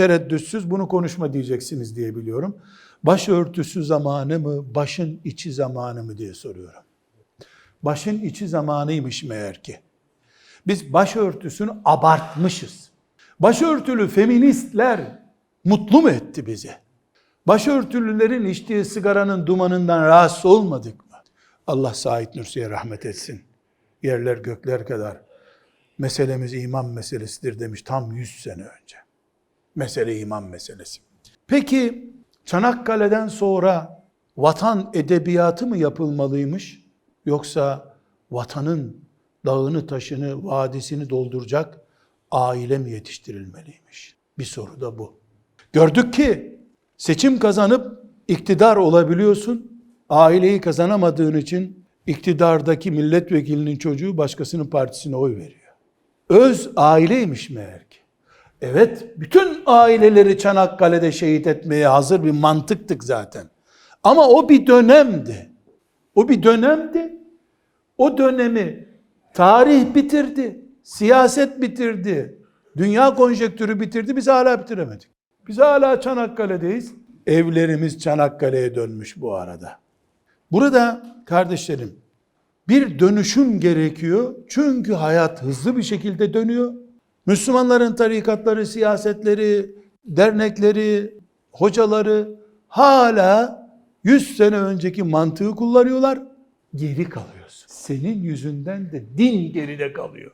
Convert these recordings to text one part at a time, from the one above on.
tereddütsüz bunu konuşma diyeceksiniz diye biliyorum. Başörtüsü zamanı mı, başın içi zamanı mı diye soruyorum. Başın içi zamanıymış meğer ki. Biz başörtüsünü abartmışız. Başörtülü feministler mutlu mu etti bizi? Başörtülülerin içtiği sigaranın dumanından rahatsız olmadık mı? Allah Said Nursi'ye rahmet etsin. Yerler gökler kadar. Meselemiz iman meselesidir demiş tam 100 sene önce. Mesele iman meselesi. Peki Çanakkale'den sonra vatan edebiyatı mı yapılmalıymış? Yoksa vatanın dağını taşını vadisini dolduracak aile mi yetiştirilmeliymiş? Bir soru da bu. Gördük ki seçim kazanıp iktidar olabiliyorsun. Aileyi kazanamadığın için iktidardaki milletvekilinin çocuğu başkasının partisine oy veriyor. Öz aileymiş meğer ki. Evet, bütün aileleri Çanakkale'de şehit etmeye hazır bir mantıktık zaten. Ama o bir dönemdi. O bir dönemdi. O dönemi tarih bitirdi, siyaset bitirdi, dünya konjektürü bitirdi, biz hala bitiremedik. Biz hala Çanakkale'deyiz. Evlerimiz Çanakkale'ye dönmüş bu arada. Burada kardeşlerim bir dönüşüm gerekiyor. Çünkü hayat hızlı bir şekilde dönüyor. Müslümanların tarikatları, siyasetleri, dernekleri, hocaları hala 100 sene önceki mantığı kullanıyorlar. Geri kalıyorsun. Senin yüzünden de din geride kalıyor.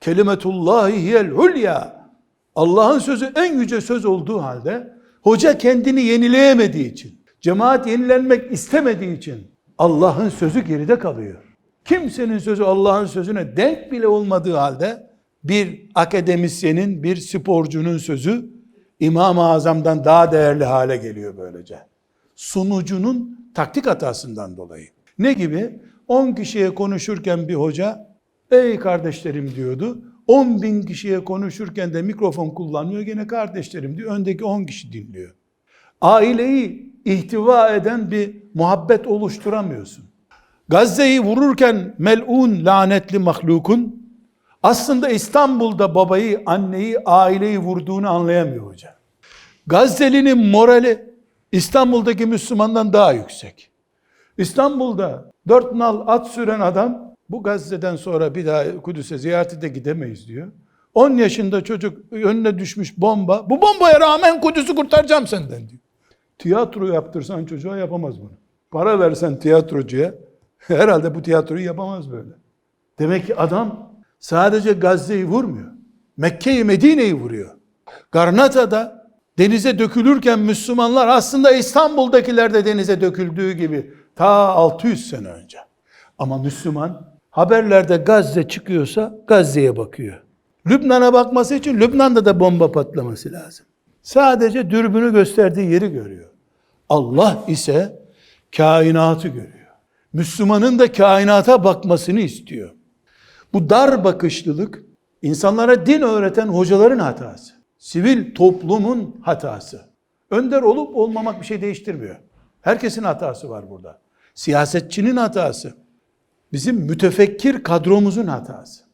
Kelimetullahi hiyel hulya. Allah'ın sözü en yüce söz olduğu halde hoca kendini yenileyemediği için, cemaat yenilenmek istemediği için Allah'ın sözü geride kalıyor. Kimsenin sözü Allah'ın sözüne denk bile olmadığı halde bir akademisyenin, bir sporcunun sözü İmam-ı Azam'dan daha değerli hale geliyor böylece. Sunucunun taktik hatasından dolayı. Ne gibi? 10 kişiye konuşurken bir hoca, ey kardeşlerim diyordu. 10 bin kişiye konuşurken de mikrofon kullanmıyor gene kardeşlerim diyor. Öndeki 10 kişi dinliyor. Aileyi ihtiva eden bir muhabbet oluşturamıyorsun. Gazze'yi vururken melun lanetli mahlukun aslında İstanbul'da babayı, anneyi, aileyi vurduğunu anlayamıyor hoca. Gazze'linin morali İstanbul'daki Müslümandan daha yüksek. İstanbul'da dört nal at süren adam bu Gazze'den sonra bir daha Kudüs'e ziyarete de gidemeyiz diyor. 10 yaşında çocuk önüne düşmüş bomba. Bu bombaya rağmen Kudüs'ü kurtaracağım senden diyor. Tiyatro yaptırsan çocuğa yapamaz bunu. Para versen tiyatrocuya herhalde bu tiyatroyu yapamaz böyle. Demek ki adam sadece Gazze'yi vurmuyor. Mekke'yi Medine'yi vuruyor. Garnata'da denize dökülürken Müslümanlar aslında İstanbul'dakiler de denize döküldüğü gibi ta 600 sene önce. Ama Müslüman haberlerde Gazze çıkıyorsa Gazze'ye bakıyor. Lübnan'a bakması için Lübnan'da da bomba patlaması lazım. Sadece dürbünü gösterdiği yeri görüyor. Allah ise kainatı görüyor. Müslümanın da kainata bakmasını istiyor. Bu dar bakışlılık insanlara din öğreten hocaların hatası. Sivil toplumun hatası. Önder olup olmamak bir şey değiştirmiyor. Herkesin hatası var burada. Siyasetçinin hatası. Bizim mütefekkir kadromuzun hatası.